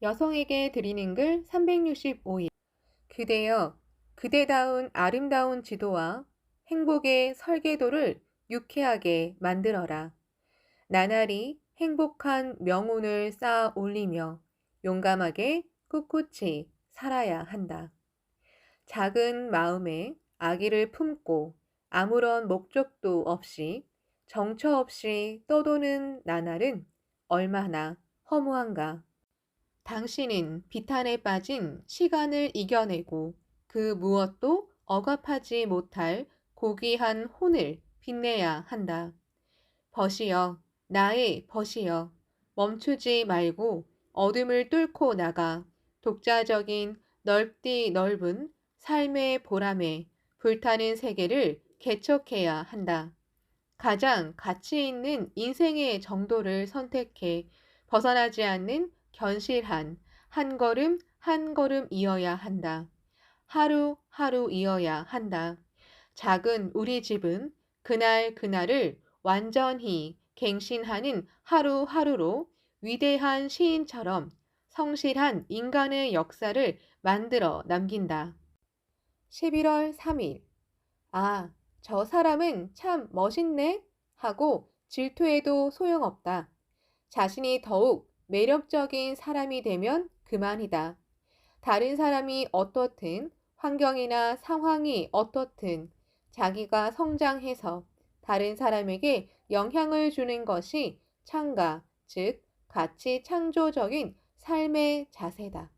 여성에게 드리는 글 365일. 그대여, 그대다운 아름다운 지도와 행복의 설계도를 유쾌하게 만들어라. 나날이 행복한 명운을 쌓아 올리며 용감하게 꿋꿋이 살아야 한다. 작은 마음에 아기를 품고 아무런 목적도 없이 정처 없이 떠도는 나날은 얼마나 허무한가. 당신은 비탄에 빠진 시간을 이겨내고 그 무엇도 억압하지 못할 고귀한 혼을 빛내야 한다. 벗이여, 나의 벗이여, 멈추지 말고 어둠을 뚫고 나가 독자적인 넓디 넓은 삶의 보람에 불타는 세계를 개척해야 한다. 가장 가치 있는 인생의 정도를 선택해 벗어나지 않는 견실한 한 걸음 한 걸음 이어야 한다. 하루 하루 이어야 한다. 작은 우리 집은 그날 그날을 완전히 갱신하는 하루하루로 위대한 시인처럼 성실한 인간의 역사를 만들어 남긴다. 11월 3일. 아, 저 사람은 참 멋있네 하고 질투해도 소용없다. 자신이 더욱 매력적인 사람이 되면 그만이다. 다른 사람이 어떻든 환경이나 상황이 어떻든 자기가 성장해서 다른 사람에게 영향을 주는 것이 창가, 즉 가치 창조적인 삶의 자세다.